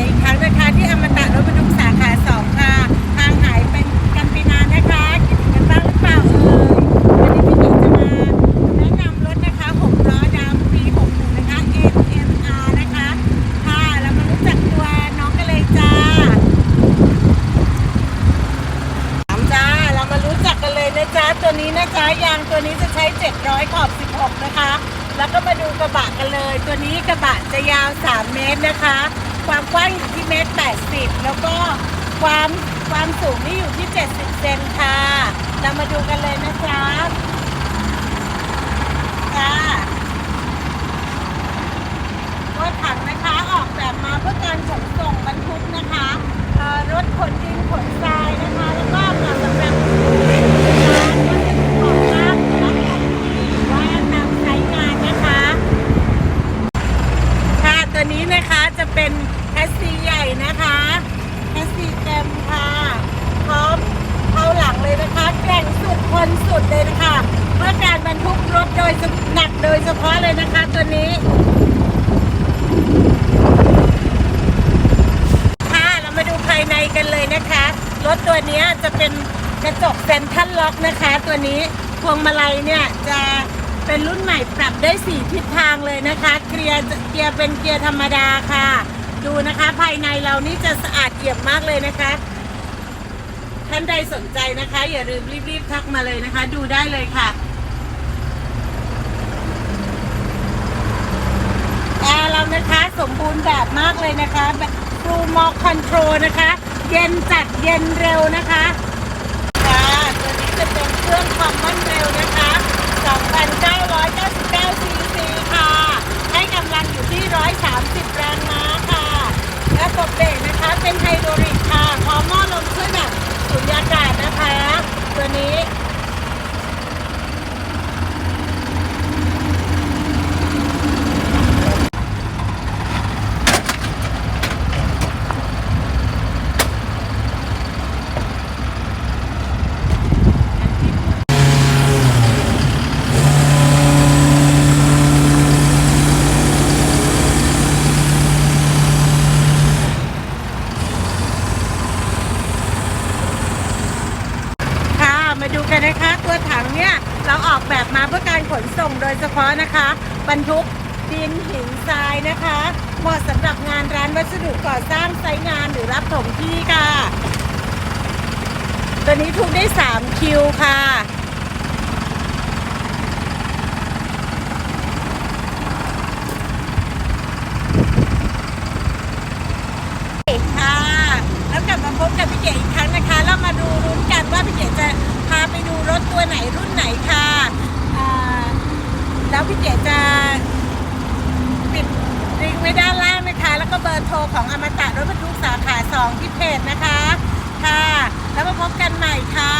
ก๋อีกครั้งนะคะที่อมตะรถบรรทุกสาขาสองค่ะ ทางหายเป็นกันไปนานนะคะคิดถึงกันบ้างหรือเปล่าเอ่ยวันนี้พี่เก๋จะมาแนะนำรถนะคะ6ล้อดำปี61นะคะ NMR นะคะ ค่ะเรามารู้จักตัวน้องกันเลยจ้าถามจ้าเรามารู้จักกันเลยนะจ๊ะตัวนี้นะจ๊ะยางตัวนี้จะใช้ 700 ขอบ 16 นะคะ แล้วก็มาดูกระบะกันเลย ตัวนี้กระบะจะยาว 3 เมตรนะคะ ความกว้างอยู่ที่เมตร80แล้วก็ความความสูงนี่อยู่ที่ 70 เซนค่ะ เรามาดูกันเลยนะครับค่ะรถถังนะคะออกแบบมาเพื่อการขนส่งบรรทุกนะคะเอ่อรถขนดินขนทรายนะคะ แล้วก็เหมาะสำหรับเล่นงานก็จะออกน้ำและว่านำใช้งานนะคะ ค่ะตัวนี้นะคะจะเป็นแคสซีใหญ่นะคะแคสซีเต็มค่ะ พร้อมเข้าหลังเลยนะคะ แกร่งสุดทนสุดเลยนะคะ เพื่อการบรรทุกรถโด ยหนักโดยเฉพาะเลยนะคะตัวนี้ค่ะเรามาดูภายในกันเลยนะคะรถตัวนี้จะเป็นกระจกเซ็นทัลล็อกนะคะ ตัวนี้พวงมาลัยเนี่ยจะเป็นรุ่นใหม่ปรับได้สี่ทิศทางเลยนะคะเกียร์เกียร์เป็นเกียร์ธรรมดาค่ะ ดูนะคะภายในเรานี่จะสะอาดเอี่ยมมากเลยนะคะท่านใดสนใจนะคะ อย่าลืมรีบๆทักมาเลยนะคะ ดูได้เลยค่ะ แอร์เรานะคะส มบูรณ์แบบมากเลยนะคะแบบฟูมอคอนโทรนะคะ เย็นจัดเย็นเร็วนะคะค่ะตัวนี้จะเป็นเครื่องความมั่นเร็วนะคะ 2,999 ซีซีค่ะ ให้กำลังอยู่ที่ 130 แรงม้าค่ะ และระบบเบรกนะคะ เป็นไฮดรอลิกค่ะ พร้อมหม้อลมช่วยแบบสุญญากาศนะคะ ตัวนี้ ค่ะ มาดูกันนะคะ ตัวถังเนี่ยเราออกแบบมาเพื่อการขนส่งโดยเฉพาะนะคะ บรรทุกดินหินทรายนะคะเหมาะสำหรับงานร้านวัสดุก่อสร้างไซต์งานหรือรับถมที่ค่ะ ตัวนี้ทุกได้ 3 คิวค่ะค่ะ แล้วกลับมาพบกับพี่เก๋อีกครั้งนะคะ แล้วมาดูรุ้นกันว่าพี่เก๋จะพาไปดูรถ ตัวไหนรุ่นไหนค่ะอ่าแล้วพี่เก๋จะปิดลิงก์ไว้ด้านล่างนะคะ แล้วก็เบอร์โทรของอมตะรถบรรทุกสาขา 2 ที่เพจนะคะ ค่ะ แล้วมาพบกันใหม่ค่ะสวัสดี